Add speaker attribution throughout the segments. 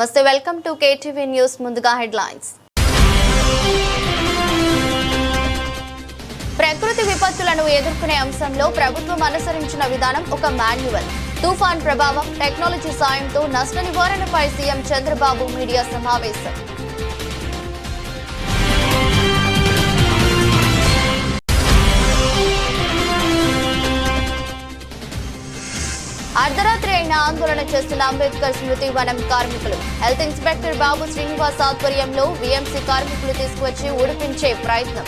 Speaker 1: నమస్తే welcome to KTV news ముందుగా headlines. ప్రకృతి విపత్తులను ఎదుర్కొనే అంశంలో ప్రభుత్వం అనుసరించిన విధానం ఒక మాన్యువల్. తుఫాన్ ప్రభావం టెక్నాలజీ సాయంతో నష్ట నివారణపై సీఎం చంద్రబాబు మీడియా సమావేశం. అర్ధరాత్రి ఆందోళన చేస్తున్న అంబేద్కర్ స్మృతి వనం కార్మికులు. హెల్త్ ఇన్స్పెక్టర్ బాబు శ్రీనివాస్ ఆధ్వర్యంలో వీఎంసీ కార్మికులు తీసుకువచ్చి ఉడిపించే ప్రయత్నం.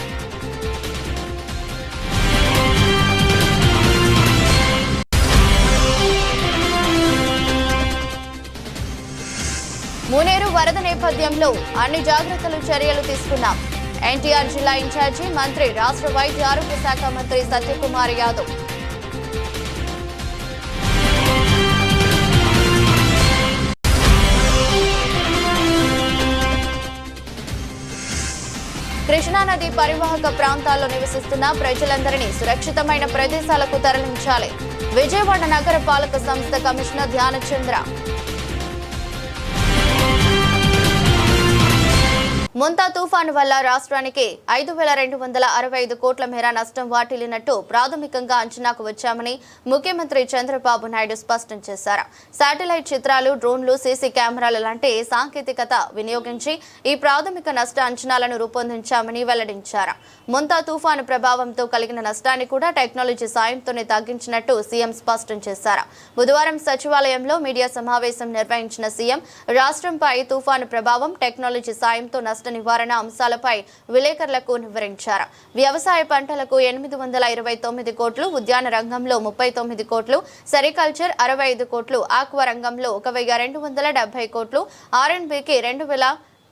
Speaker 1: మునేరు వరద నేపథ్యంలో అన్ని జాగ్రత్తలు చర్యలు తీసుకున్నాం. ఎన్టీఆర్ జిల్లా ఇన్ఛార్జి మంత్రి రాష్ట్ర వైద్య ఆరోగ్య శాఖ మంత్రి సత్యకుమార్ యాదవ్. నదీ పరివాహక ప్రాంతాల్లో నివసిస్తున్న ప్రజలందరినీ సురక్షితమైన ప్రదేశాలకు తరలించాలి. విజయవాడ నగర పాలక సంస్థ కమిషనర్ ధ్యానచంద్ర ముంతా తుఫాను వల్ల రాష్ట్రానికి ఐదు వేల రెండు వందల అరవై ఐదు కోట్ల మేర నష్టం వాటిల్లినట్టు ప్రాథమికంగా అంచనాకు వచ్చామని ముఖ్యమంత్రి చంద్రబాబు నాయుడు స్పష్టం చేశారు. శాటిలైట్ చిత్రాలు డ్రోన్లు సీసీ కెమెరాలు లాంటి సాంకేతికత వినియోగించి ఈ ప్రాథమిక నష్ట అంచనాలను రూపొందించామని వెల్లడించారు. ముంతా తుఫాను ప్రభావంతో కలిగిన నష్టాన్ని కూడా టెక్నాలజీ సాయంతోనే తగ్గించినట్టు సీఎం స్పష్టం చేశారు. బుధవారం సచివాలయంలో మీడియా సమావేశం నిర్వహించిన సీఎం రాష్ట్రంపై తుఫాను ప్రభావం టెక్నాలజీ సాయంతో నష్ట నివారణ అంశాలపై విలేకరులకు వివరించారు. వ్యవసాయ పంటలకు ఎనిమిది వందల ఇరవై తొమ్మిది కోట్లు ఉద్యాన రంగంలో ముప్పై తొమ్మిది కోట్లు సెరికల్చర్ అరవై ఐదు కోట్లు ఆక్వా రంగంలో ఒక వెయ్యి రెండు వందల డెబ్బై కోట్లు ఆర్ఎండ్బికి రెండు వేల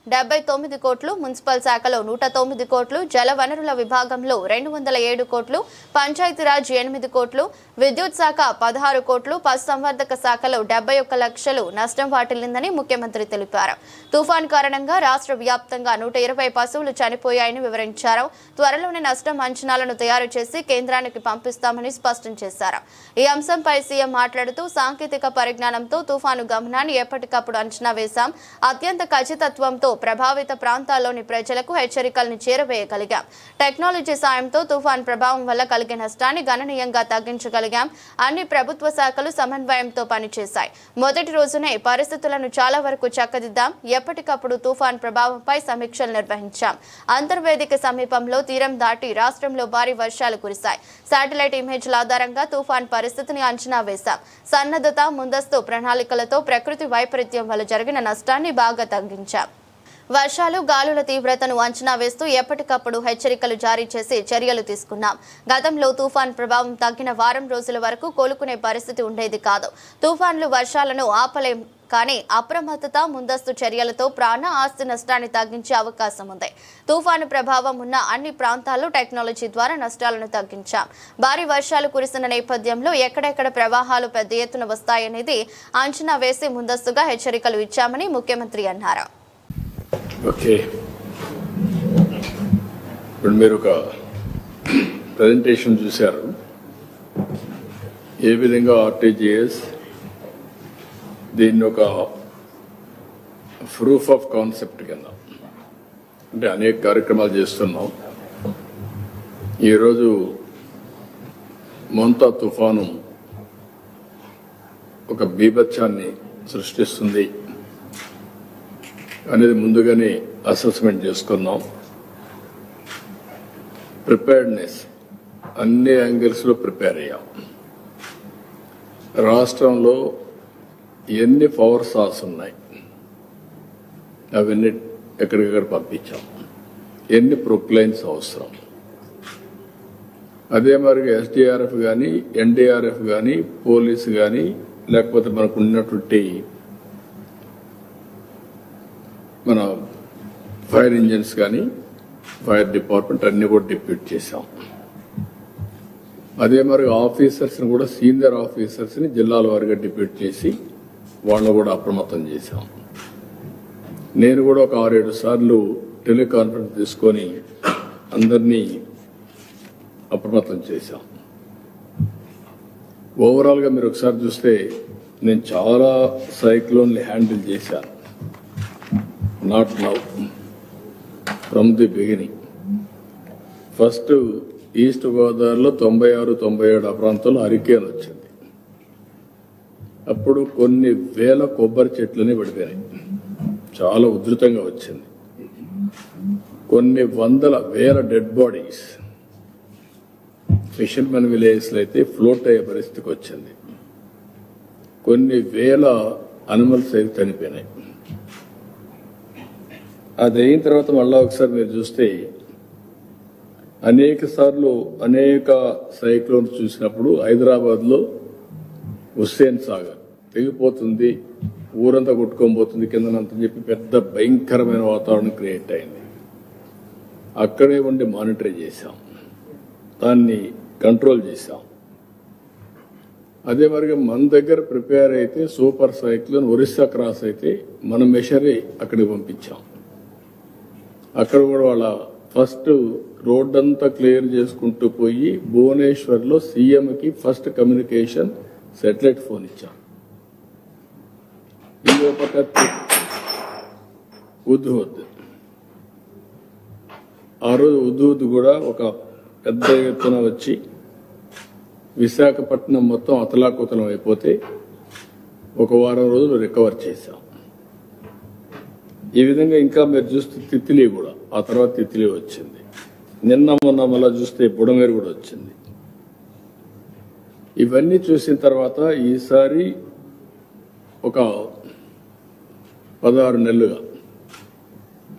Speaker 1: డెబ్బై తొమ్మిది కోట్లు మున్సిపల్ శాఖలో నూట తొమ్మిది కోట్లు జలవనరుల విభాగంలో రెండు వందల ఏడు కోట్లు పంచాయతీరాజ్ ఎనిమిది కోట్లు విద్యుత్ శాఖ పదహారు కోట్లు పశుసంవర్ధక శాఖలో డెబ్బై ఒక్క లక్షలు నష్టం వాటిల్లిందని ముఖ్యమంత్రి తెలిపారు. తుఫాన్ కారణంగా రాష్ట్ర వ్యాప్తంగా నూట ఇరవై పశువులు చనిపోయాయని వివరించారు. త్వరలోనే నష్టం అంచనాలను తయారు చేసి కేంద్రానికి పంపిస్తామని స్పష్టం చేశారు. ఈ అంశంపై సీఎం మాట్లాడుతూ సాంకేతిక పరిజ్ఞానంతో తుఫాను గమనాన్ని ఎప్పటికప్పుడు అంచనా వేశాం. అత్యంత ఖచ్చితత్వంతో ప్రభావిత ప్రాంతాల్లోని ప్రజలకు హెచ్చరికలను చేరవేయగలిగాం. టెక్నాలజీ సాయంతో తుఫాన్ ప్రభావం వల్ల కలిగే నష్టాన్ని గణనీయంగా తగ్గించగలిగాం. అన్ని ప్రభుత్వ శాఖలు సమన్వయంతో పనిచేశాయి. మొదటి రోజునే పరిస్థితులను చాలా వరకు చక్కదిద్దాం. ఎప్పటికప్పుడు తుఫాన్ ప్రభావంపై సమీక్షలు నిర్వహించాం. అంతర్వేదిక సమీపంలో తీరం దాటి రాష్ట్రంలో భారీ వర్షాలు కురిశాయి. శాటిలైట్ ఇమేజ్ల ఆధారంగా తుఫాన్ పరిస్థితిని అంచనా వేశాం. సన్నద్ధత ముందస్తు ప్రణాళికలతో ప్రకృతి వైపరీత్యం వల్ల జరిగిన నష్టాన్ని బాగా తగ్గించాం. వర్షాలు గాలుల తీవ్రతను అంచనా వేస్తూ ఎప్పటికప్పుడు హెచ్చరికలు జారీ చేసి చర్యలు తీసుకున్నాం. గతంలో తుఫాన్ ప్రభావం తగ్గిన వారం రోజుల వరకు కోలుకునే పరిస్థితి ఉండేది కాదు. తుఫాన్లు వర్షాలను ఆపలేం కానీ అప్రమత్తత ముందస్తు చర్యలతో ప్రాణ ఆస్తి నష్టాన్ని తగ్గించే అవకాశం ఉంది. తుఫాను ప్రభావం ఉన్న అన్ని ప్రాంతాల్లో టెక్నాలజీ ద్వారా నష్టాలను తగ్గించాం. భారీ వర్షాలు కురిసిన నేపథ్యంలో ఎక్కడెక్కడ ప్రవాహాలు పెద్ద ఎత్తున వస్తాయనేది అంచనా వేసి ముందస్తుగా హెచ్చరికలు ఇచ్చామని ముఖ్యమంత్రి అన్నారు.
Speaker 2: ఓకే ఇప్పుడు మీరు ఒక ప్రజెంటేషన్ చూశారు. ఏ విధంగా ఆర్టీజీఎస్ దీన్ని ఒక ప్రూఫ్ ఆఫ్ కాన్సెప్ట్ కింద అంటే అనేక కార్యక్రమాలు చేస్తున్నాం. ఈరోజు మొంతా తుఫాను ఒక బీభత్సాన్ని సృష్టిస్తుంది. అనేది ముందుగానే అసెస్మెంట్ చేసుకున్నాం. ప్రిపేర్డ్నెస్ అన్ని యాంగిల్స్లో ప్రిపేర్ అయ్యాం. రాష్ట్రంలో ఎన్ని పవర్ సాల్స్ ఉన్నాయి? అవన్నీ ఎక్కడికక్కడ పంపించాం. ఎన్ని ప్రొక్లైన్స్ అవసరం? అదే మరి ఎస్డిఆర్ఎఫ్ కానీ ఎన్డీఆర్ఎఫ్ కానీ పోలీసు కానీ లేకపోతే మనకు ఉన్నటువంటి మన ఫైర్ ఇంజిన్స్ కానీ ఫైర్ డిపార్ట్మెంట్ అన్ని కూడా డిప్యూట్ చేశాం. అదే మరి ఆఫీసర్స్ని కూడా సీనియర్ ఆఫీసర్స్ని జిల్లాల వారిగా డిప్యూట్ చేసి వాళ్ళని కూడా అప్రమత్తం చేశాం. నేను కూడా ఒక ఆరేడు సార్లు టెలికాన్ఫరెన్స్ తీసుకొని అందరినీ అప్రమత్తం చేశాం. ఓవరాల్గా మీరు ఒకసారి చూస్తే నేను చాలా సైక్లోన్లు హ్యాండిల్ చేశాను. Not now from the beginning first east గోదావరిలో తొంభై ఆరు తొంభై ఏడు ఆ ప్రాంతంలో హరికేన్ వచ్చింది. అప్పుడు కొన్ని వేల కొబ్బరి చెట్లని పడిపోయినాయి. చాలా ఉధృతంగా వచ్చింది. కొన్ని వందల వేల డెడ్ బాడీస్ ఫిషర్మెన్ విలేజ్లో అయితే ఫ్లోట్ అయ్యే పరిస్థితికి వచ్చింది. కొన్ని వేల అనిమల్స్ అయితే చనిపోయినాయి. అది అయిన తర్వాత మళ్ళా ఒకసారి మీరు చూస్తే అనేక సార్లు అనేక సైక్లోన్స్ చూసినప్పుడు హైదరాబాద్లో హుస్సేన్ సాగర్ తెగిపోతుంది ఊరంతా కొట్టుకోబోతుంది పోతుంది కిందనంత చెప్పి పెద్ద భయంకరమైన వాతావరణం క్రియేట్ అయింది. అక్కడే ఉండి మానిటర్ చేశాం. దాన్ని కంట్రోల్ చేశాం. అదే మరిగా మన దగ్గర ప్రిపేర్ అయితే సూపర్ సైక్లోన్ ఒరిస్సా క్రాస్ అయితే మనం మెషరీ అక్కడికి పంపించాం. అక్కడ కూడా వాళ్ళ ఫస్ట్ రోడ్ అంతా క్లియర్ చేసుకుంటూ పోయి భువనేశ్వర్లో సీఎం కి ఫస్ట్ కమ్యూనికేషన్ సెటిలైట్ ఫోన్ ఇచ్చాం. ఇంకో ఉద్హుద్ ఆ రోజు ఉద్హుద్ కూడా ఒక పెద్ద ఎత్తున వచ్చి విశాఖపట్నం మొత్తం అతలాకుతలం అయిపోతే ఒక వారం రోజులు రికవర్ చేశాం. ఈ విధంగా ఇంకా మీరు చూస్తే తిత్లీ కూడా ఆ తర్వాత తిత్లీ వచ్చింది. నిన్న మొన్న మళ్ళా చూస్తే బుడమేరు కూడా వచ్చింది. ఇవన్నీ చూసిన తర్వాత ఈసారి ఒక పదహారు నెలలుగా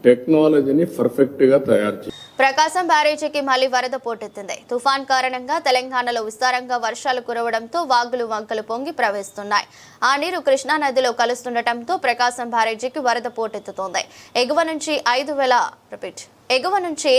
Speaker 2: టెక్నాలజీని పర్ఫెక్ట్గా తయారు చేసి
Speaker 1: ప్రకాశం బ్యారేజీకి మళ్ళీ వరద పోటెత్తింది. తుఫాన్ కారణంగా తెలంగాణలో విస్తారంగా వర్షాలు కురవడంతో వాగులు వంకలు పొంగి ప్రవహిస్తున్నాయి. ఆ నీరు కృష్ణా నదిలో కలుస్తుండటంతో ప్రకాశం బ్యారేజీకి వరద పోటెత్తుతోంది. ఎగువ నుంచి ఐదు వేల రిపీట్. ఎగువ నుంచి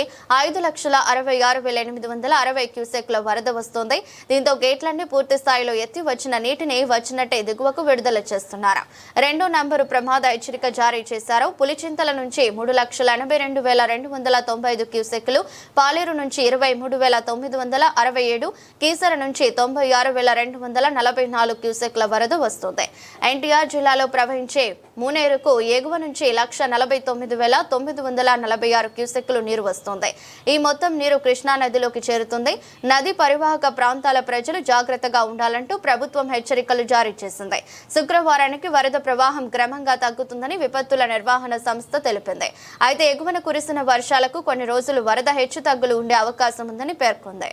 Speaker 1: ఐదు లక్షల అరవై ఆరు వేల ఎనిమిది వందల అరవై క్యూసెక్ల వరద వస్తోంది. దీంతో గేట్లన్నీ పూర్తి స్థాయిలో ఎత్తి వచ్చిన నీటిని వచ్చినట్టే దిగువకు విడుదల చేస్తున్నారు. రెండో నంబరు ప్రమాద హెచ్చరిక జారీ చేశారు. పులిచింతల నుంచి మూడు లక్షల ఎనభై రెండు వేల రెండు వందల తొంభై ఐదు క్యూసెక్లు పాలేరు నుంచి ఇరవై మూడు వేల తొమ్మిది వందల అరవై ఏడు కీసర నుంచి తొంభై ఆరు వేల రెండు వందల నలభై నాలుగు క్యూసెక్ల వరద వస్తుంది. ఎన్టీఆర్ జిల్లాలో ప్రవహించే మూనేరుకు ఎగువ నుంచి లక్ష నలభై తొమ్మిది వేల తొమ్మిది వందల నలభై ఆరు క్యూసెక్ క్యూసెక్లు నీరు వస్తుంది. ఈ మొత్తం నీరు కృష్ణా నదిలోకి చేరుతుంది. నది పరివాహక ప్రాంతాల ప్రజలు జాగ్రత్తగా ఉండాలంటూ ప్రభుత్వం హెచ్చరికలు జారీ చేసింది. శుక్రవారానికి వరద ప్రవాహం క్రమంగా తగ్గుతుందని విపత్తుల నిర్వహణ సంస్థ తెలిపింది. అయితే ఎగువన కురిసిన వర్షాలకు కొన్ని రోజులు వరద హెచ్చు తగ్గులు ఉండే అవకాశం ఉందని పేర్కొంది.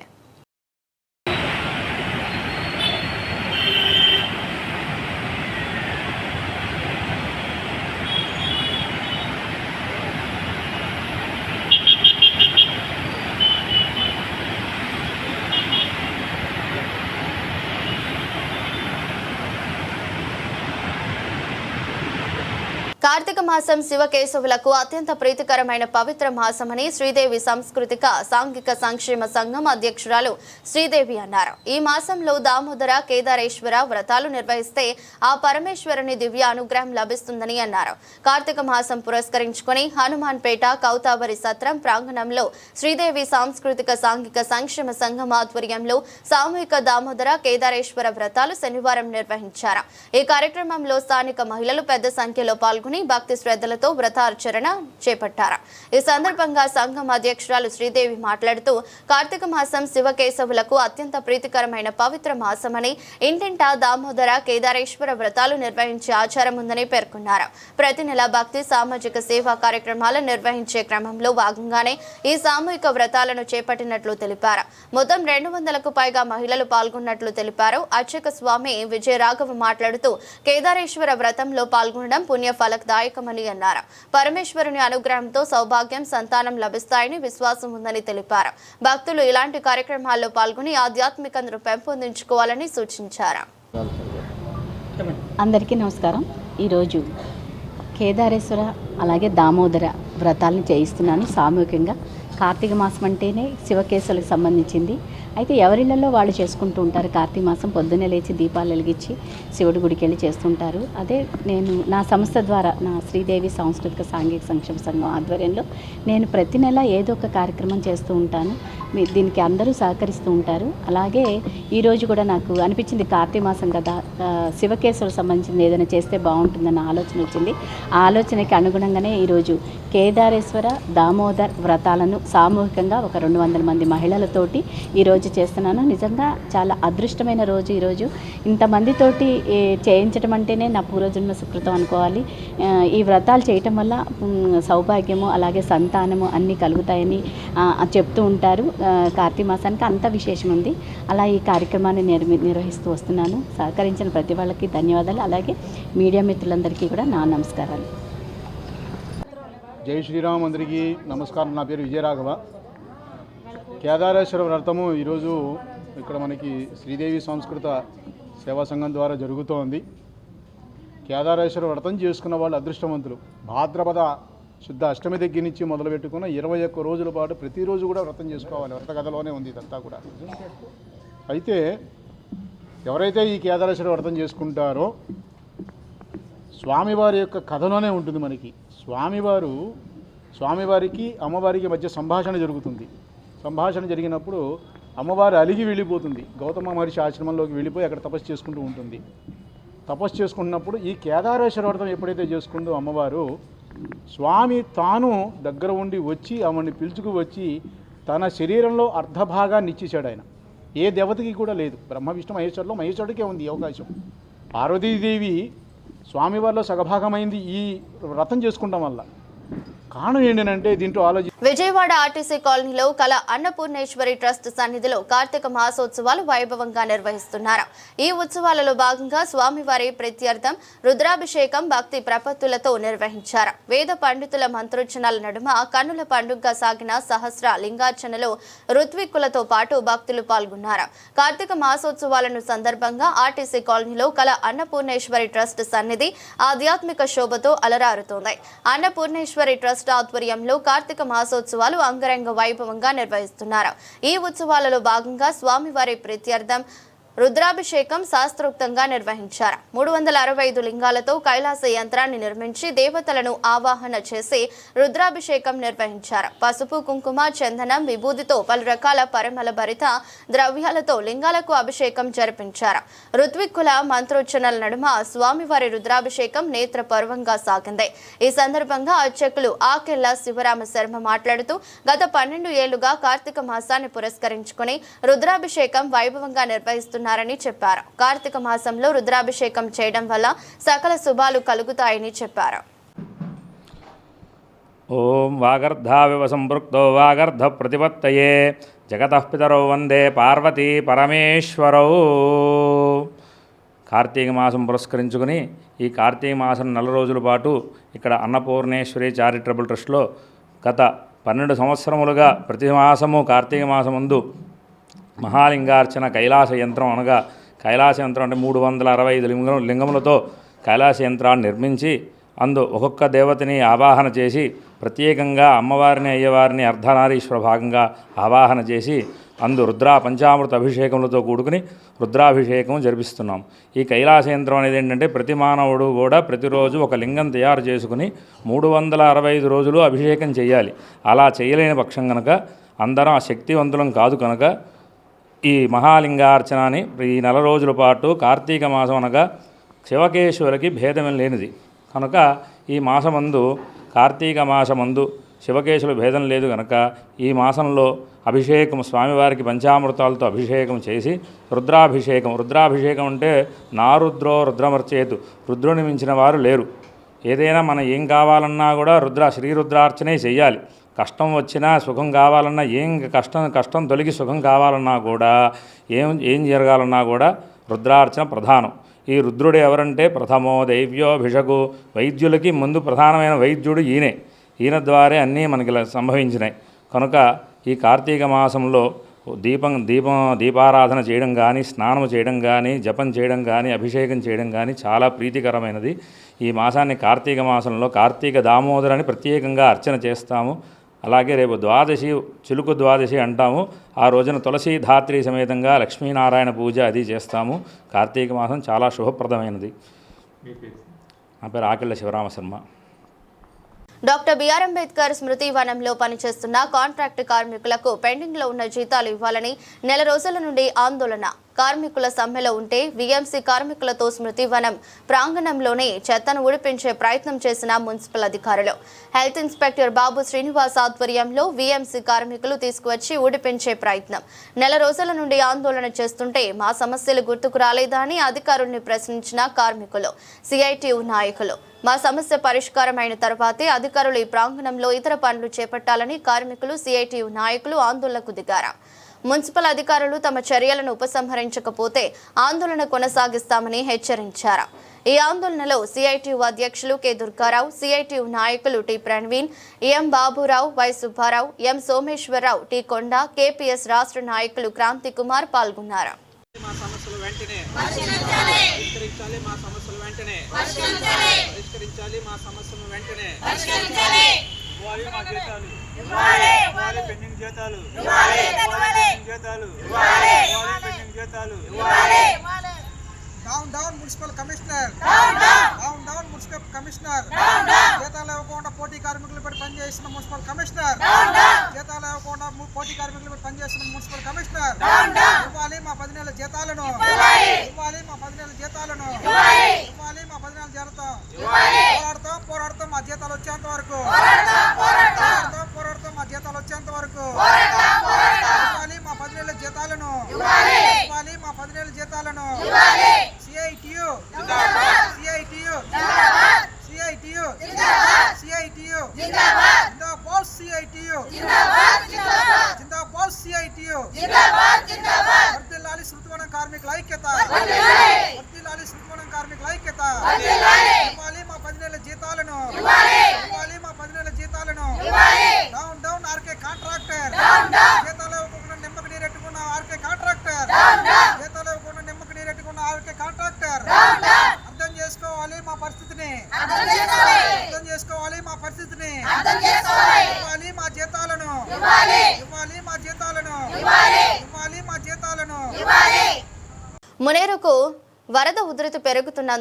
Speaker 1: కార్తీక మాసం శివకేశవులకు అత్యంత ప్రీతికరమైన పవిత్ర మాసమని శ్రీదేవి సాంస్కృతిక సాంఘిక సంక్షేమ సంఘం అధ్యక్షురాలు శ్రీదేవి అన్నారు. ఈ మాసంలో దామోదర కేదారేశ్వర వ్రతాలు నిర్వహిస్తే ఆ పరమేశ్వరుని దివ్య అనుగ్రహం లభిస్తుందని అన్నారు. కార్తీక మాసం పురస్కరించుకొని హనుమాన్పేట కౌతావరి సత్రం ప్రాంగణంలో శ్రీదేవి సాంస్కృతిక సాంఘిక సంక్షేమ సంఘం ఆధ్వర్యంలో సామూహిక దామోదర కేదారేశ్వర వ్రతాలు శనివారం నిర్వహించారు. ఈ కార్యక్రమంలో స్థానిక మహిళలు పెద్ద సంఖ్యలో పాల్గొని భక్తి శ్రద్ధలతో వ్రతాచరణ చేపట్టారు. ఈ సందర్భంగా సంఘం అధ్యక్షురాలు శ్రీదేవి మాట్లాడుతూ కార్తీక మాసం శివకేశవులకు అత్యంత ప్రీతికరమైన పవిత్ర మాసమని ఇంటింటా దామోదర కేదారేశ్వర వ్రతాలు నిర్వహించే ఆచారం ఉందని పేర్కొన్నారు. ప్రతి నెల భక్తి సామాజిక సేవా కార్యక్రమాలు నిర్వహించే క్రమంలో భాగంగానే ఈ సామూహిక వ్రతాలను చేపట్టినట్లు తెలిపారు. మొత్తం రెండు వందలకు పైగా మహిళలు పాల్గొన్నట్లు తెలిపారు. అర్చక స్వామి విజయ రాఘవ మాట్లాడుతూ కేదారేశ్వర వ్రతంలో పాల్గొనడం పుణ్య ఫలదాయకమని అన్నారు. పరమేశ్వరుని అనుగ్రహంతో సౌభాగ్యం సంతానం లభిస్తాయని విశ్వాసం ఉందని తెలిపారు. భక్తులు ఇలాంటి కార్యక్రమాల్లో పాల్గొని ఆధ్యాత్మికతను పెంపొందించుకోవాలని సూచించారు.
Speaker 3: అందరికీ నమస్కారం. ఈరోజు కేదారేశ్వర అలాగే దామోదర వ్రతాలను చేయిస్తున్నాను సామూహికంగా. కార్తీక మాసం అంటేనే శివకేశులకు సంబంధించింది. అయితే ఎవరిళ్ళలో వాళ్ళు చేసుకుంటూ ఉంటారు? కార్తీక మాసం పొద్దున్నే లేచి దీపాలు వెలిగించి శివుడి గుడికి వెళ్ళి చేస్తుంటారు. అదే నేను నా సంస్థ ద్వారా నా శ్రీదేవి సాంస్కృతిక సాంఘిక సంక్షేమ సంఘం ఆధ్వర్యంలో నేను ప్రతి నెల ఏదో ఒక కార్యక్రమం చేస్తూ ఉంటాను. మీ దీనికి అందరూ సహకరిస్తూ ఉంటారు. అలాగే ఈరోజు కూడా నాకు అనిపించింది కార్తీక మాసం కదా. ఆ, సంబంధించింది ఏదైనా చేస్తే బాగుంటుందన్న ఆలోచన వచ్చింది. ఆ ఆలోచనకి అనుగుణంగానే ఈరోజు కేదారేశ్వర దామోదర్ వ్రతాలను సామూహికంగా ఒక రెండు వందల మంది మహిళలతోటి ఈరోజు చేస్తున్నాను. నిజంగా చాలా అదృష్టమైన రోజు ఈరోజు ఇంతమందితోటి చేయించడం అంటేనే నా పూర్వజన్మ సుకృతం అనుకోవాలి. ఈ వ్రతాలు చేయటం వల్ల సౌభాగ్యము అలాగే సంతానము అన్నీ కలుగుతాయని చెప్తూ ఉంటారు. కార్తీక మాసానికి అంత విశేషం ఉంది. అలా ఈ కార్యక్రమాన్ని నిర్మి నిర్వహిస్తూ వస్తున్నాను. సహకరించిన ప్రతి వాళ్ళకి ధన్యవాదాలు. అలాగే మీడియా మిత్రులందరికీ కూడా నా నమస్కారాలు.
Speaker 4: జై శ్రీరామ్ అందరికీ నమస్కారం. నా పేరు విజయరాఘవ. కేదారేశ్వర వ్రతము ఈరోజు ఇక్కడ మనకి శ్రీదేవి సంస్కృత సేవా సంఘం ద్వారా జరుగుతోంది. కేదారేశ్వర వ్రతం చేసుకున్న వాళ్ళు అదృష్టవంతులు. భాద్రపద శుద్ధ అష్టమి దగ్గర నుంచి మొదలుపెట్టుకున్న ఇరవై ఒక్క రోజుల పాటు ప్రతిరోజు కూడా వ్రతం చేసుకోవాలి. వ్రత కథలోనే ఉంది ఇదంతా కూడా. అయితే ఎవరైతే ఈ కేదారేశ్వర వ్రతం చేసుకుంటారో స్వామివారి యొక్క కథలోనే ఉంటుంది మనకి. స్వామివారు స్వామివారికి అమ్మవారికి మధ్య సంభాషణ జరుగుతుంది. సంభాషణ జరిగినప్పుడు అమ్మవారు అలిగి వెళ్ళిపోతుంది. గౌతమ మహర్షి ఆశ్రమంలోకి వెళ్ళిపోయి అక్కడ తపస్సు చేసుకుంటూ ఉంటుంది. తపస్సు చేసుకున్నప్పుడు ఈ కేదారేశ్వర వ్రతం ఎప్పుడైతే చేసుకుందో అమ్మవారు స్వామి తాను దగ్గర ఉండి వచ్చి ఆమెని పిలుచుకు వచ్చి తన శరీరంలో అర్ధభాగాన్ని ఇచ్చేశాడు ఆయన. ఏ దేవతకి కూడా లేదు. బ్రహ్మ విష్ణు మహేశ్వరులో మహేశ్వరుడికే ఉంది అవకాశం. పార్వతీదేవి స్వామివారిలో సగభాగమైంది ఈ వ్రతం చేసుకుంటాం వల్ల. కారణం ఏంటంటే దీంట్లో ఆలోచి
Speaker 1: విజయవాడ ఆర్టీసీ కాలనీలో కళ అన్నపూర్ణేశ్వరి ట్రస్ట్ సన్నిధిలో కార్తీక మాసోత్సవాలు వైభవంగా నిర్వహిస్తున్నారు. ఈ ఉత్సవాలలో భాగంగా స్వామివారి ప్రత్యర్థం రుద్రాభిషేకం భక్తి ప్రపత్తులతో నిర్వహించారు. వేద పండితుల మంత్రోచ్చనాల నడుమ కన్నుల పండుగగా సాగిన సహస్ర లింగార్చనలో ఋత్విక్కులతో పాటు భక్తులు పాల్గొన్నారు. కార్తీక మాసోత్సవాలను సందర్భంగా ఆర్టీసీ కాలనీలో కళ అన్నపూర్ణేశ్వరి ట్రస్ట్ సన్నిధి ఆధ్యాత్మిక శోభతో అలరారుతోంది. అన్నపూర్ణేశ్వరి ట్రస్ట్ ఆధ్వర్యంలో కార్తీక మాసోత్సవాలు అంగరంగ వైభవంగా నిర్వహిస్తున్నారు. ఈ ఉత్సవాలలో భాగంగా స్వామివారి ప్రత్యర్థం రుద్రాభిషేకం శాస్త్రోక్తంగా నిర్వహించారు. మూడు వందల అరవై ఐదు లింగాలతో కైలాస యంత్రాన్ని నిర్మించి దేవతలను ఆవాహన చేసి రుద్రాభిషేకం నిర్వహించారు. పసుపు కుంకుమ చందనం విభూతితో పలు రకాల పరిమళ భరిత ద్రవ్యాలతో లింగాలకు అభిషేకం జరిపించారు. ఋత్విక్కుల మంత్రోచ్చనల నడుమ స్వామివారి రుద్రాభిషేకం నేత్ర పర్వంగా సాగింది. ఈ సందర్భంగా అర్చకులు ఆకెళ్ళ శివరామ శర్మ మాట్లాడుతూ గత పన్నెండు ఏళ్ళుగా కార్తీక మాసాన్ని పురస్కరించుకుని రుద్రాభిషేకం వైభవంగా చేస్తున్నారని చెప్పారు. కార్తీక మాసంలో రుద్రాభిషేకం చేయడం వల్ల సకల శుభాలు కలుగుతాయని చెప్పారు.
Speaker 5: ఓం వాగర్ధావివ సంపృక్తో వాగర్ధ ప్రతిపత్తయే. జగతః పితరౌ వందే పార్వతీ పరమేశ్వరౌ. కార్తీక మాసం పురస్కరించుకుని ఈ కార్తీక మాసం నెల రోజుల పాటు ఇక్కడ అన్నపూర్ణేశ్వరి చారిటబుల్ ట్రస్ట్లో గత పన్నెండు సంవత్సరములుగా ప్రతి మాసము కార్తీక మాసమందు మహాలింగార్చన కైలాస యంత్రం అనగా కైలాస యంత్రం అంటే మూడు వందల అరవై ఐదు లింగం లింగములతో కైలాస యంత్రాన్ని నిర్మించి అందు ఒక్కొక్క దేవతని ఆవాహన చేసి ప్రత్యేకంగా అమ్మవారిని అయ్యవారిని అర్ధనారీశ్వర భాగంగా ఆవాహన చేసి అందు రుద్రా పంచామృత అభిషేకములతో కూడుకుని రుద్రాభిషేకం జరిపిస్తున్నాం. ఈ కైలాస యంత్రం అనేది ఏంటంటే ప్రతి మానవుడు కూడా ప్రతిరోజు ఒక లింగం తయారు చేసుకుని మూడు వందల అరవై ఐదు రోజులు అభిషేకం చేయాలి. అలా చేయలేని పక్షం కనుక అందరం ఆ శక్తివంతులం కాదు కనుక ఈ మహాలింగార్చనని ఈ నెల రోజుల పాటు కార్తీక మాసం అనగా శివకేశ్వరికి భేదం లేనిది. కనుక ఈ మాసమందు కార్తీక మాసమందు శివకేశుల భేదం లేదు కనుక ఈ మాసంలో అభిషేకం స్వామివారికి పంచామృతాలతో అభిషేకం చేసి రుద్రాభిషేకం రుద్రాభిషేకం అంటే నారుద్రో రుద్రమర్చేతు. రుద్రుని మించిన వారు లేరు. ఏదైనా మనం ఏం కావాలన్నా కూడా రుద్ర శ్రీరుద్రార్చనే చెయ్యాలి. కష్టం వచ్చినా సుఖం కావాలన్నా ఏం కష్టం కష్టం తొలగి సుఖం కావాలన్నా కూడా ఏం ఏం జరగాలన్నా కూడా రుద్రార్చన ప్రధానం. ఈ రుద్రుడు ఎవరంటే ప్రథమో దైవ్యోభిషకు వైద్యులకి ముందు ప్రధానమైన వైద్యుడు ఈయనే. ఈయన ద్వారే అన్నీ మనకి సంభవించినాయి. కనుక ఈ కార్తీక మాసంలో దీపం దీపం దీపారాధన చేయడం కానీ స్నానం చేయడం కానీ జపం చేయడం కానీ అభిషేకం చేయడం కానీ చాలా ప్రీతికరమైనది. ఈ మాసాన్ని కార్తీక మాసంలో కార్తీక దామోదరాన్ని ప్రత్యేకంగా అర్చన చేస్తాము. అలాగే రేపు ద్వాదశి చిలుకు ద్వాదశి అంటాము. ఆ రోజున తులసి ధాత్రి సమేతంగా లక్ష్మీనారాయణ పూజ అది చేస్తాము. కార్తీక మాసం చాలా శుభప్రదమైనది. నా పేరు ఆకిళ్ళ శివరామ శర్మ.
Speaker 1: డాక్టర్ బిఆర్ అంబేద్కర్ స్మృతి వనంలో పనిచేస్తున్న కాంట్రాక్ట్ కార్మికులకు పెండింగ్లో ఉన్న జీతాలు ఇవ్వాలని నెల రోజుల నుండి ఆందోళన. కార్మికుల సమ్మెలో ఉంటే వీఎంసీ కార్మికులతో స్మృతివనం ప్రాంగణంలోనే చెత్తను ఉడిపించే ప్రయత్నం చేసిన మున్సిపల్ అధికారులు. హెల్త్ ఇన్స్పెక్టర్ బాబు శ్రీనివాస్ ఆధ్వర్యంలో వీఎంసీ కార్మికులు తీసుకువచ్చి ఉడిపించే ప్రయత్నం. నెల రోజుల నుండి ఆందోళన చేస్తుంటే మా సమస్యలు గుర్తుకు రాలేదా అని అధికారుల్ని ప్రశ్నించిన కార్మికులు సిఐటియు నాయకులు. మా సమస్య పరిష్కారం అయిన తర్వాతే అధికారులు ఈ ప్రాంగణంలో ఇతర పనులు చేపట్టాలని కార్మికులు సిఐటియు నాయకులు ఆందోళనకు దిగారు? మున్సిపల్ అధికారులు తమ చర్యలను ఉపసంహరించకపోతే ఆందోళన కొనసాగిస్తామని హెచ్చరించారు. ఈ ఆందోళనలో సిఐటియు అధ్యక్షులు కె దుర్గారావు సిఐటియు నాయకులు T Praveen M Baburao Y Subbarao M Someswararao T Konda KPS రాష్ట్ర నాయకులు క్రాంతి కుమార్ పాల్గొన్నారు.
Speaker 6: మా సమస్యలు వెంటనే పరిష్కరించాలి. మా సమస్యలు వెంటనే పరిష్కరించాలి. మా సమస్యలు వెంటనే ఇవ్వాలి మా జీతాలు. ఇవ్వాలి. పెండింగ్ జీతాలు. ఇవ్వాలి. పెండింగ్ జీతాలు. ఇవ్వాలి. పెండింగ్ జీతాలు.
Speaker 7: Down down municipal commissioner down down municipal commissioner జీతాలు ఇవ్వకుండా పోటీ కార్మికులు పెట్టి పనిచేసిన మున్సిపల్ కమిషనర్ జీతాలు ఇవ్వకుండా పోటీ కార్మికులు పెట్టి పనిచేసిన మున్సిపల్ కమిషనర్ ఇవ్వాలి మా పది నెలల జీతాలను. ఇవ్వాలి. మా పది నెలల జీతాలను. ఇవ్వాలి. మా పది నెలల జీతాలు పోరాడతాం పోరాడతాం మా జీతాలు వచ్చేంత వరకు. పోరాడతాం పోరాడతాం. మా జీతాలు వచ్చేంత వరకు. ఇవ్వాలి మా పది నెలల జీతాలను ఇవ్వాలి. మా పది నెలల జీతాలను సిఐటియు సిఐటియు సిఐటియు సిఐటియు జిందాబాద్ సిఐటియు జిందాబాద్ సిఐటియు వర్ధిల్లాలి శృతివనం కార్మికుల ఐక్యత వర్ధిల్లాలి శృతివనం కార్మికుల ఐక్యత ఇవ్వాలి మా పది నెలల జీతాలను ఇవ్వాలి మా పది నెలల జీతాలను డౌన్ డౌన్ ఆర్కే కాంట్రాక్టర్ జీతాలు ఇవ్వకుండా నిమ్మక నీరెట్టుకున్న ఆర్కే కాంట్రాక్టర్ జీతాలు ఇవ్వకుండా నిమ్మక నీరెట్టుకున్న ఆర్కే కాంట్రాక్టర్ అర్థం చేసుకోవాలి మా పరిస్థితిని అర్థం చేసుకోవాలి మా పరిస్థితిని ఇవ్వాలి మా జీతాలను ఇవ్వాలి మా జీతాలను ఇవ్వాలి మా జీతాలను
Speaker 1: మునేరుకు వరద ఉధృతి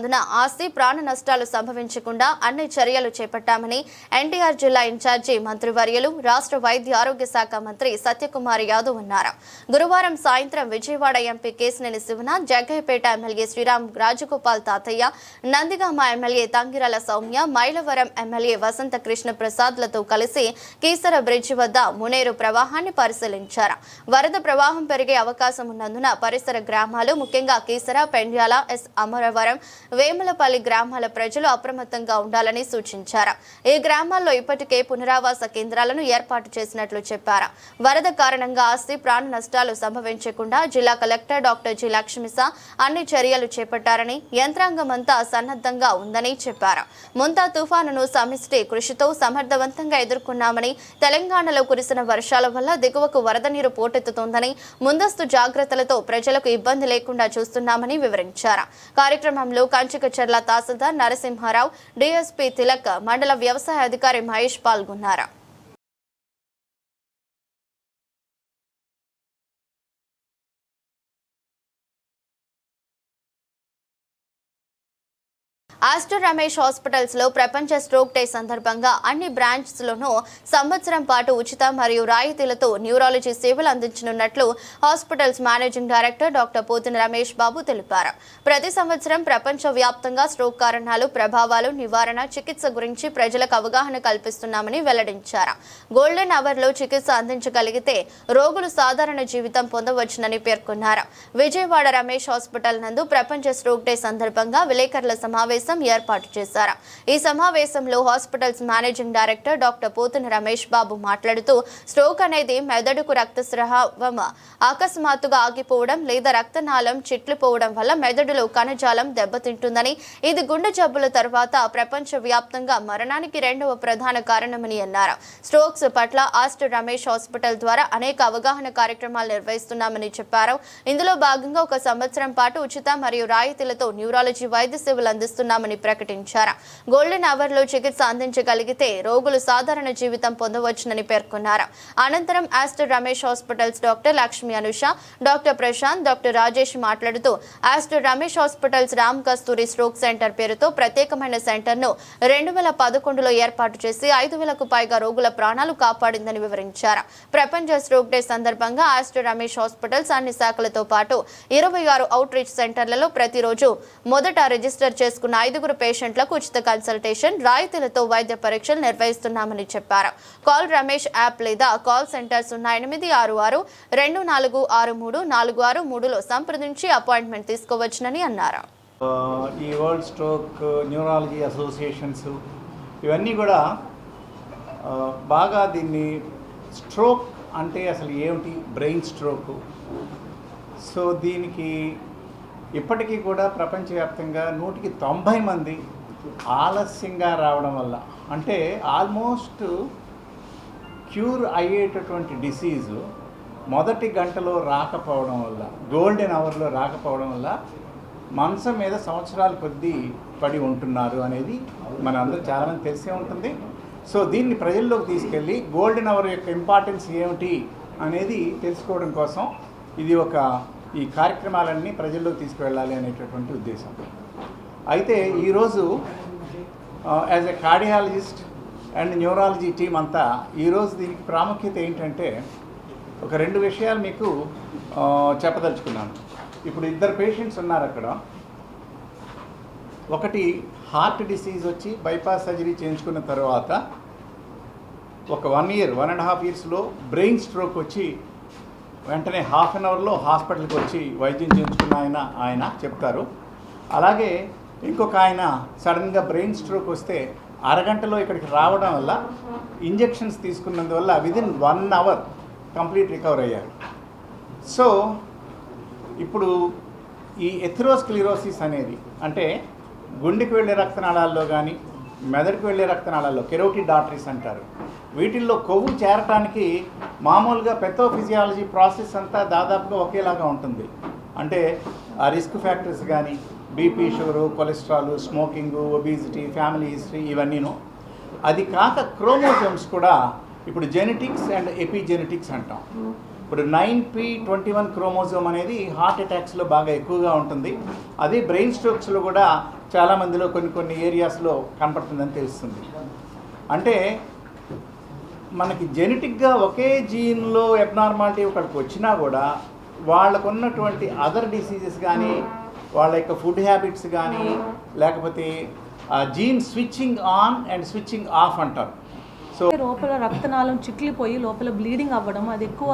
Speaker 1: పెరుగుతున్నందున ఆస్తి ప్రాణ నష్టాలు సంభవించకుండా అన్ని చర్యలు చేపట్టామని ఎన్టీఆర్ జిల్లా ఇన్ఛార్జి మంత్రివర్యులు రాష్ట్ర వైద్య ఆరోగ్య శాఖ మంత్రి సత్యకుమార్ యాదవ్ అన్నారు గురువారం సాయంత్రం Vijayawada MP Kesineni Sivanath Jaggayyapeta MLA Sriram Rajagopal Tatayya Nandigama MLA Tangirala Soumya Mylavaram MLA Vasantha Krishna ప్రసాద్లతో కలిసి కీసర బ్రిడ్జి వద్ద మునేరు ప్రవాహాన్ని పరిశీలించారు. వరద ప్రవాహం పెరిగే అవకాశం ఉన్నందున పరిసర గ్రామాలు ముఖ్యంగా కీసర పెండ్యాల ఎస్ అమరవరం వేములపల్లి గ్రామాల ప్రజలు అప్రమత్తంగా ఉండాలని సూచించారు. ఈ గ్రామాల్లో ఇప్పటికే పునరావాస కేంద్రాలను ఏర్పాటు చేసినట్లు చెప్పారు. వరద కారణంగా ఆస్తి ప్రాణ నష్టాలు సంభవించకుండా జిల్లా కలెక్టర్ డాక్టర్ జి లక్ష్మిస అన్ని చర్యలు చేపట్టారని యంత్రాంగం అంతా సన్నద్ధంగా ఉందని చెప్పారు. ముంతా తుఫానును సమిష్టి కృషితో సమర్థవంతంగా ఎదుర్కొన్నామని తెలంగాణలో కురిసిన వర్షాల వల్ల దిగువకు వరద నీరు పోటెత్తుతోందని ముందస్తు జాగ్రత్తలతో ప్రజలకు ఇబ్బంది లేకుండా చూస్తున్నామని వివరించారు. కార్యక్రమంలో కంచికచర్ల తహసీల్దార్ నరసింహారావు డిఎస్పీ తిలక్ మండల వ్యవసాయ అధికారి మహేష్ పాల్గొన్నారు. ఆస్టర్ రమేష్ హాస్పిటల్స్లో ప్రపంచ స్ట్రోక్ డే సందర్భంగా అన్ని బ్రాంచ్స్ లోనూ సంవత్సరం పాటు ఉచిత మరియు రాయితీలతో న్యూరాలజీ సేవలు అందించనున్నట్లు hospitals managing director doctor Pothina Ramesh Babu తెలిపారు. ప్రతి సంవత్సరం ప్రపంచ వ్యాప్తంగా స్ట్రోక్ కారణాలు ప్రభావాలు నివారణ చికిత్స గురించి ప్రజలకు అవగాహన కల్పిస్తున్నామని వెల్లడించారు. గోల్డెన్ అవర్లో చికిత్స అందించగలిగితే రోగులు సాధారణ జీవితం పొందవచ్చునని పేర్కొన్నారు. విజయవాడ రమేష్ హాస్పిటల్ నందు ప్రపంచ స్ట్రోక్ డే సందర్భంగా విలేకరుల సమావేశం ఏర్పాటు చేశారు. ఈ సమావేశంలో hospitals managing director doctor Pothuna Ramesh Babu మాట్లాడుతూ స్ట్రోక్ అనేది మెదడుకు రక్తస్రావం అకస్మాత్తుగా ఆగిపోవడం లేదా రక్తనాళం చిట్లిపోవడం వల్ల మెదడులో కణజాలం దెబ్బతింటుందని ఇది గుండె జబ్బుల తర్వాత ప్రపంచ వ్యాప్తంగా మరణానికి రెండవ ప్రధాన కారణమని అన్నారు. స్ట్రోక్స్ పట్ల ఆస్టర్ రమేష్ హాస్పిటల్ ద్వారా అనేక అవగాహన కార్యక్రమాలు నిర్వహిస్తున్నామని చెప్పారు. ఇందులో భాగంగా ఒక సంవత్సరం పాటు ఉచిత మరియు రాయితీలతో న్యూరాలజీ వైద్య సేవలు అందిస్తున్నామని చేస్తున్నామని ప్రకటించారు. గోల్డెన్ అవర్లో చికిత్స అందించగలిగితే రోగులు సాధారణ జీవితం పొందవచ్చునని పేర్కొన్నారు. అనంతరం Aster Ramesh hospitals doctor Lakshmi Anusha doctor Prashanth doctor Rajesh మాట్లాడుతూ Aster Ramesh hospitals Ram Kasturi stroke center పేరుతో ప్రత్యేకమైన సెంటర్ను రెండు వేల పదకొండులో ఏర్పాటు చేసి ఐదు వేలకు పైగా రోగుల ప్రాణాలు కాపాడిందని వివరించారు. ప్రపంచ స్ట్రోక్ డే సందర్భంగా ఆస్టర్ రమేష్ హాస్పిటల్స్ అన్ని శాఖలతో పాటు ఇరవై ఆరు అవుట్ రీచ్ సెంటర్లలో ప్రతిరోజు మొదట రిజిస్టర్ చేసుకున్న ఐదుగురు పేషెంట్లకు ఉచిత కన్సల్టేషన్ రాయితీలతో వైద్య పరీక్షలు నిర్వహిస్తున్నామని చెప్పారు. కాల్ రమేష్ యాప్ లేదా కాల్ సెంటర్ సున్నా ఎనిమిది ఆరు ఆరు రెండు నాలుగు ఆరు మూడు నాలుగు ఆరు మూడులో సంప్రదించి అపాయింట్మెంట్ తీసుకోవచ్చునని అన్నారు.
Speaker 8: ఈ వరల్డ్ స్ట్రోక్ న్యూరాలజీ అసోసియేషన్స్ ఇవన్నీ కూడా బాగా దీన్ని స్ట్రోక్ అంటే అసలు ఏమిటి? బ్రెయిన్ స్ట్రోక్ సో దీనికి ఇప్పటికీ కూడా ప్రపంచవ్యాప్తంగా నూటికి తొంభై మంది ఆలస్యంగా రావడం వల్ల అంటే ఆల్మోస్ట్ క్యూర్ అయ్యేటటువంటి డిసీజు మొదటి గంటలో రాకపోవడం వల్ల గోల్డెన్ అవర్లో రాకపోవడం వల్ల మనసు మీద సంవత్సరాల కొద్దీ పడి ఉంటున్నారు అనేది మన అందరూ చాలామంది తెలిసే ఉంటుంది. సో దీన్ని ప్రజల్లోకి తీసుకెళ్ళి గోల్డెన్ అవర్ యొక్క ఇంపార్టెన్స్ ఏమిటి అనేది తెలుసుకోవడం కోసం ఇది ఒక ఈ కార్యక్రమాలన్నీ ప్రజల్లో తీసుకువెళ్ళాలి అనేటటువంటి ఉద్దేశం. అయితే ఈరోజు as a cardiologist and neurology team అంతా ఈరోజు దీనికి ప్రాముఖ్యత ఏంటంటే ఒక రెండు విషయాలు మీకు చెప్పదలుచుకున్నాను. ఇప్పుడు ఇద్దరు పేషెంట్స్ ఉన్నారు అక్కడ. ఒకటి హార్ట్ డిసీజ్ వచ్చి బైపాస్ సర్జరీ చేయించుకున్న తర్వాత ఒక one year one and half ఇయర్స్లో బ్రెయిన్ స్ట్రోక్ వచ్చి వెంటనే హాఫ్ అన్ అవర్లో హాస్పిటల్కి వచ్చి వైద్యం చేయించుకున్న ఆయన ఆయన చెప్తారు. అలాగే ఇంకొక ఆయన సడన్గా బ్రెయిన్ స్ట్రోక్ వస్తే అరగంటలో ఇక్కడికి రావడం వల్ల injections తీసుకున్నందువల్ల within one hour complete recover అయ్యారు. సో ఇప్పుడు ఈ ఎథిరోస్క్లిరోసిస్ అనేది అంటే గుండెకి వెళ్ళే రక్తనాళాల్లో కానీ మెదడుకు వెళ్ళే రక్తనాళాల్లో కెరోటి డాటరీస్ అంటారు. వీటిల్లో కొవ్వు చేరటానికి మామూలుగా పెథోఫిజియాలజీ ప్రాసెస్ అంతా దాదాపుగా ఒకేలాగా ఉంటుంది. అంటే ఆ రిస్క్ ఫ్యాక్టర్స్ కానీ BP sugar cholesterol smoking obesity family history ఇవన్నీను. అది కాక క్రోమోజోమ్స్ కూడా ఇప్పుడు జెనెటిక్స్ అండ్ ఎపిజెనెటిక్స్ అంటాం. ఇప్పుడు nine P twenty one chromosome అనేది హార్ట్ అటాక్స్లో బాగా ఎక్కువగా ఉంటుంది. అది బ్రెయిన్ స్ట్రోక్స్లో కూడా చాలామందిలో కొన్ని కొన్ని ఏరియాస్లో కనపడుతుందని తెలుస్తుంది. అంటే మనకి జెనెటిక్గా ఒకే జీన్లో ఎబ్నార్మాలిటీ ఒకటికి వచ్చినా కూడా వాళ్ళకున్నటువంటి అదర్ డిసీజెస్ కానీ వాళ్ళ యొక్క ఫుడ్ హ్యాబిట్స్ కానీ లేకపోతే gene switching on and switching off అంటారు. సో
Speaker 9: లోపల రక్తనాళం చిక్లిపోయి లోపల బ్లీడింగ్ అవ్వడం అది ఎక్కువ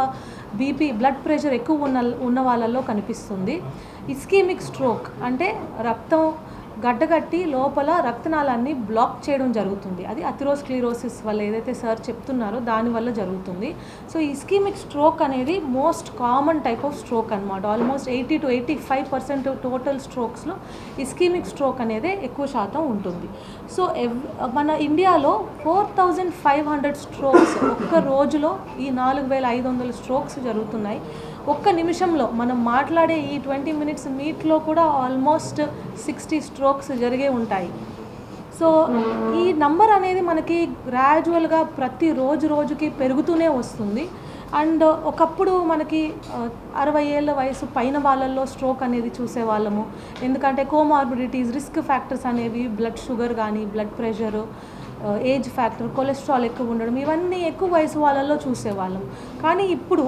Speaker 9: బీపీ బ్లడ్ ప్రెషర్ ఎక్కువ ఉన్న ఉన్న వాళ్ళల్లో కనిపిస్తుంది. ఇస్కీమిక్ స్ట్రోక్ అంటే రక్తం గడ్డగట్టి లోపల రక్తనాళాన్ని బ్లాక్ చేయడం జరుగుతుంది. అది అథిరోస్క్లీరోసిస్ వల్ల ఏదైతే సార్ చెప్తున్నారో దానివల్ల జరుగుతుంది. సో ఇస్కీమిక్ స్ట్రోక్ అనేది most common type of stroke అనమాట almost eighty two eighty five percent total స్ట్రోక్స్లో ischaemic stroke అనేది ఎక్కువ శాతం ఉంటుంది. సో మన ఇండియాలో four thousand five hundred strokes ఒక్క రోజులో ఈ నాలుగు వేల ఐదు వందల స్ట్రోక్స్ జరుగుతున్నాయి. ఒక్క నిమిషంలో మనం మాట్లాడే ఈ ట్వంటీ మినిట్స్ మీట్లో కూడా ఆల్మోస్ట్ సిక్స్టీ స్ట్రోక్స్ జరిగే ఉంటాయి. సో ఈ నంబర్ అనేది మనకి గ్రాడ్యువల్గా ప్రతి రోజు రోజుకి పెరుగుతూనే వస్తుంది. అండ్ ఒకప్పుడు మనకి అరవై ఏళ్ళ వయసు పైన వాళ్ళల్లో స్ట్రోక్ అనేది చూసేవాళ్ళము. ఎందుకంటే కోమార్బిడిటీస్ రిస్క్ ఫ్యాక్టర్స్ అనేవి బ్లడ్ షుగర్ కానీ blood pressure age factor cholesterol ఎక్కువ ఉండడం ఇవన్నీ ఎక్కువ వయసు వాళ్ళల్లో చూసేవాళ్ళం. కానీ ఇప్పుడు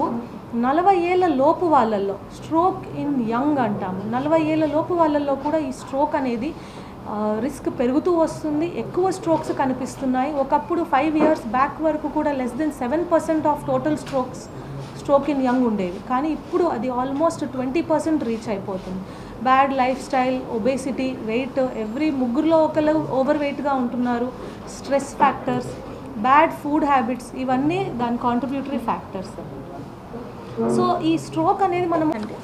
Speaker 9: నలభై ఏళ్ళ లోపు వాళ్ళల్లో స్ట్రోక్ ఇన్ యంగ్ అంటాము నలభై ఏళ్ళ లోపు వాళ్ళల్లో కూడా ఈ స్ట్రోక్ అనేది రిస్క్ పెరుగుతూ వస్తుంది. ఎక్కువ స్ట్రోక్స్ కనిపిస్తున్నాయి. ఒకప్పుడు ఫైవ్ ఇయర్స్ బ్యాక్ వరకు కూడా less than seven percent of total strokes stroke in young ఉండేవి. కానీ ఇప్పుడు అది ఆల్మోస్ట్ ట్వంటీ పర్సెంట్ రీచ్ అయిపోతుంది. Bad lifestyle obesity weight every ముగ్గురులో ఒకరు ఓవర్ వెయిట్గా ఉంటున్నారు. Stress factors bad food habits ఇవన్నీ దాని కాంట్రిబ్యూటరీ ఫ్యాక్టర్స్ సో ఈ స్ట్రోక్ అనేది మనం
Speaker 10: అంటే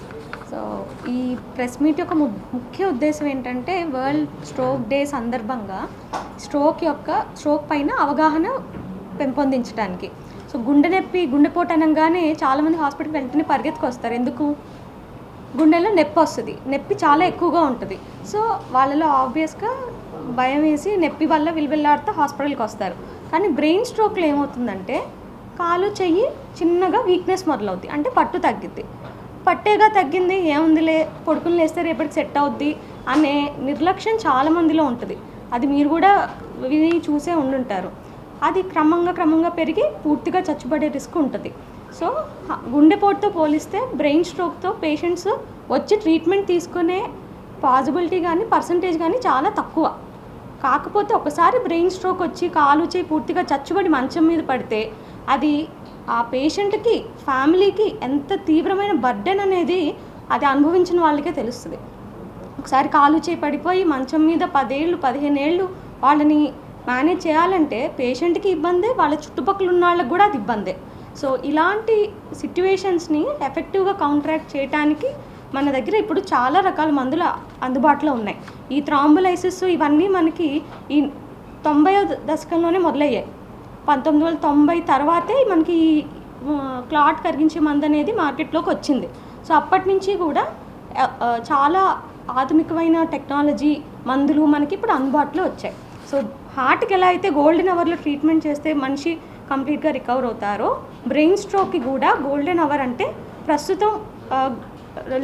Speaker 10: సో ఈ ప్రెస్ మీట్ యొక్క ము- ముఖ్య ఉద్దేశం ఏంటంటే వరల్డ్ స్ట్రోక్ డే సందర్భంగా స్ట్రోక్ యొక్క స్ట్రోక్ పైన అవగాహన పెంపొందించడానికి సో గుండె నొప్పి గుండెపోటు అనగానే చాలామంది హాస్పిటల్కి వెంటనే పరిగెత్తుకొస్తారు. ఎందుకు? గుండెలో నొప్పి వస్తుంది. నొప్పి చాలా ఎక్కువగా ఉంటుంది. సో వాళ్ళలో ఆబ్వియస్గా భయం వేసి నొప్పి వల్ల విలువెళ్ళాడుతూ హాస్పిటల్కి వస్తారు. కానీ బ్రెయిన్ స్ట్రోక్లో ఏమవుతుందంటే కాలు చెయ్యి చిన్నగా వీక్నెస్ మొదలవుద్ది. అంటే పట్టు తగ్గిద్ది. పట్టేగా తగ్గింది ఏముందిలే పొడుకుని లేస్తే రేపటికి సెట్ అవుద్ది అనే నిర్లక్ష్యం చాలా మందిలో ఉంటుంది. అది మీరు కూడా విని చూసే ఉండుంటారు. అది క్రమంగా క్రమంగా పెరిగి పూర్తిగా చచ్చుబడే రిస్క్ ఉంటుంది. సో గుండెపోటుతో పోలిస్తే బ్రెయిన్ స్ట్రోక్తో పేషెంట్స్ వచ్చి ట్రీట్మెంట్ తీసుకునే పాసిబిలిటీ కానీ పర్సంటేజ్ కానీ చాలా తక్కువ. కాకపోతే ఒకసారి బ్రెయిన్ స్ట్రోక్ వచ్చి కాలు చేయి పూర్తిగా చచ్చుబడి మంచం మీద పడితే అది ఆ పేషెంట్కి ఫ్యామిలీకి ఎంత తీవ్రమైన బర్డెన్ అనేది అది అనుభవించిన వాళ్ళకే తెలుస్తుంది. ఒకసారి కాలు చేయి పడిపోయి మంచం మీద పదేళ్ళు పదిహేను ఏళ్ళు వాళ్ళని మేనేజ్ చేయాలంటే పేషెంట్కి ఇబ్బందే వాళ్ళ చుట్టుపక్కల ఉన్న వాళ్ళకి కూడా అది ఇబ్బందే. సో ఇలాంటి సిట్యువేషన్స్ని ఎఫెక్టివ్గా కౌంటరాక్ట్ చేయడానికి మన దగ్గర ఇప్పుడు చాలా రకాల మందులు అందుబాటులో ఉన్నాయి. ఈ థ్రాంబులైసిస్ ఇవన్నీ మనకి ఈ తొంభై దశకంలోనే మొదలయ్యాయి. పంతొమ్మిది వందల తొంభై తర్వాతే మనకి ఈ క్లాట్ కరిగించే మందు అనేది మార్కెట్లోకి వచ్చింది. సో అప్పటి నుంచి కూడా చాలా ఆధునికమైన టెక్నాలజీ మందులు మనకి ఇప్పుడు అందుబాటులో వచ్చాయి. సో హార్ట్కి ఎలా అయితే గోల్డెన్ అవర్లో ట్రీట్మెంట్ చేస్తే మనిషి కంప్లీట్గా రికవర్ అవుతారో బ్రెయిన్ స్ట్రోక్కి కూడా గోల్డెన్ అవర్ అంటే ప్రస్తుతం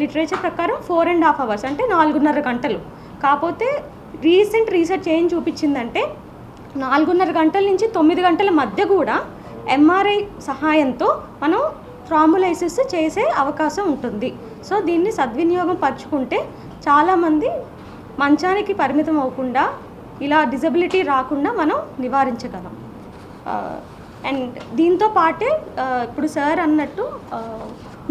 Speaker 10: లిటరేచర్ ప్రకారం ఫోర్ అండ్ హాఫ్ అవర్స్ అంటే నాలుగున్నర గంటలు. కాకపోతే రీసెంట్ రీసెర్చ్ ఏం చూపించిందంటే నాలుగున్నర గంటల నుంచి తొమ్మిది గంటల మధ్య కూడా ఎంఆర్ఐ సహాయంతో మనం థ్రాంబులైసిస్ చేసే అవకాశం ఉంటుంది. సో దీన్ని సద్వినియోగం పరుచుకుంటే చాలామంది మంచానికి పరిమితం అవ్వకుండా ఇలా డిజబిలిటీ రాకుండా మనం నివారించగలం. అండ్ దీంతో పాటే ఇప్పుడు సార్ అన్నట్టు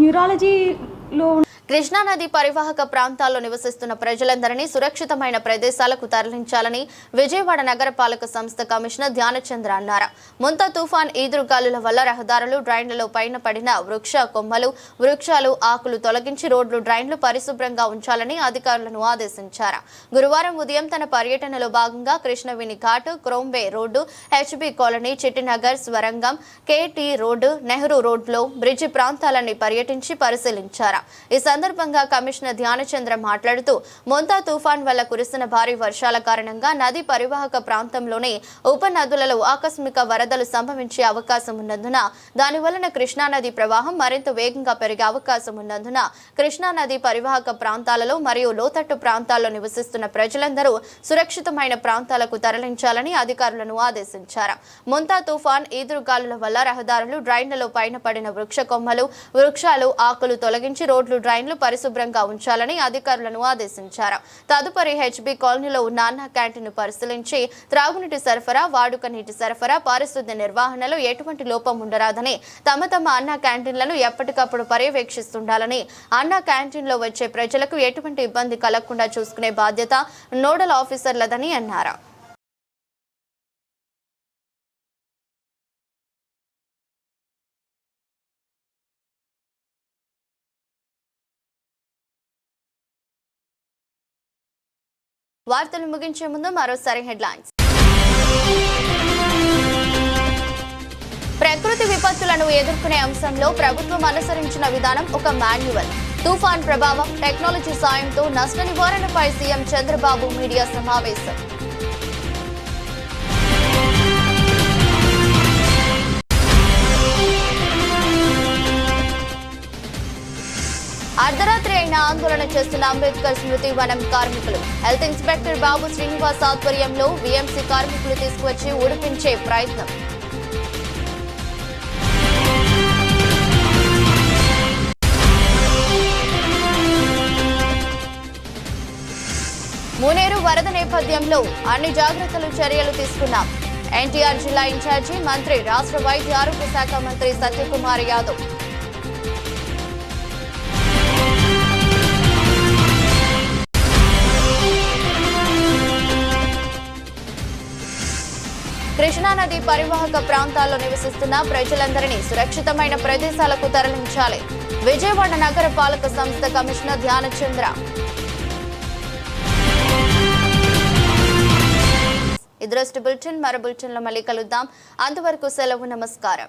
Speaker 10: న్యూరాలజీలో
Speaker 1: కృష్ణానది పరివాహక ప్రాంతాల్లో నివసిస్తున్న ప్రజలందరినీ సురక్షితమైన ప్రదేశాలకు తరలించాలని విజయవాడ నగరపాలక సంస్థ కమిషనర్ ధ్యానచంద్ర అన్నారు. ముంత తుఫాన్ ఈదురుగాలుల వల్ల రహదారులు డ్రైన్లలో పైన పడిన వృక్ష కొమ్మలు వృక్షాలు ఆకులు తొలగించి రోడ్లు డ్రైన్లు పరిశుభ్రంగా ఉంచాలని అధికారులను ఆదేశించారు. గురువారం ఉదయం తన పర్యటనలో భాగంగా Krishnaveni ghat Cromby road HB colony Chittinagar స్వరంగం KT road Nehru రోడ్లో బ్రిడ్జి ప్రాంతాలని పర్యటించి పరిశీలించారు. ఈ సందర్భంగా కమిషనర్ ధ్యానచంద్ర మాట్లాడుతూ మొంతా తుఫాన్ వల్ల కురిసిన భారీ వర్షాల కారణంగా నది పరివాహక ప్రాంతంలోని ఉపనదులలో ఆకస్మిక వరదలు సంభవించే అవకాశం ఉన్నందున దానివలన కృష్ణానది ప్రవాహం మరింత వేగంగా పెరిగే అవకాశం ఉన్నందున కృష్ణానది పరివాహక ప్రాంతాలలో మరియు లోతట్టు ప్రాంతాల్లో నివసిస్తున్న ప్రజలందరూ సురక్షితమైన ప్రాంతాలకు తరలించాలని అధికారులను ఆదేశించారు. మొంతా తుఫాన్ ఈదురుగాలుల వల్ల రహదారులు డ్రైన్లలో పైన పడిన వృక్ష కొమ్మలు వృక్షాలు ఆకులు తొలగించి రోడ్లు డ్రైన్లు పరిశుభ్రంగా ఉంచాలని అధికారులను ఆదేశించారు. తదుపరి హెచ్బి కాలనీలో ఉన్న అన్న క్యాంటీన్ను పరిశీలించి త్రాగునీటి సరఫరా వాడుక నీటి సరఫరా పారిశుద్ధ్య నిర్వహణలో ఎటువంటి లోపం ఉండరాదని తమ తమ అన్న క్యాంటీన్లను ఎప్పటికప్పుడు పర్యవేక్షిస్తుండాలని అన్న క్యాంటీన్లో వచ్చే ప్రజలకు ఎటువంటి ఇబ్బంది కలగకుండా చూసుకునే బాధ్యత నోడల్ ఆఫీసర్లదని అన్నారు. వార్తలు ముగించే ముందు మరోసారి హెడ్లైన్స్. ప్రకృతి విపత్తులను ఎదుర్కొనే అంశంలో ప్రభుత్వం అనుసరించిన విధానం ఒక మాన్యువల్. తుఫాన్ ప్రభావం టెక్నాలజీ సాయంతో నష్ట నివారణపై సీఎం చంద్రబాబు మీడియా సమావేశం. అర్ధరాత్రి అయిన ఆందోళన చేస్తున్న అంబేద్కర్ స్మృతి వనం కార్మికులు. హెల్త్ ఇన్స్పెక్టర్ బాబు శ్రీనివాస్ ఆధ్వర్యంలో వీఎంసీ కార్మికులు తీసుకువచ్చి ఉడిపించే ప్రయత్నం. మునేరు వరద నేపథ్యంలో అన్ని జాగ్రత్తలు చర్యలు తీసుకున్నాం. ఎన్టీఆర్ జిల్లా ఇన్ఛార్జి మంత్రి రాష్ట్ర వైద్య ఆరోగ్య శాఖ మంత్రి సత్యకుమార్ యాదవ్. కృష్ణానది పరివాహక ప్రాంతాల్లో నివసిస్తున్న ప్రజలందరినీ సురక్షితమైన ప్రదేశాలకు తరలించాలి. విజయవాడ నగర పాలక సంస్థ కమిషనర్ ధ్యానచంద్ర. ఇదృష్టి బులెటిన్ మరో బులెటిన్లో మళ్ళీ కలుద్దాం. అంతవరకు సెలవు నమస్కారం.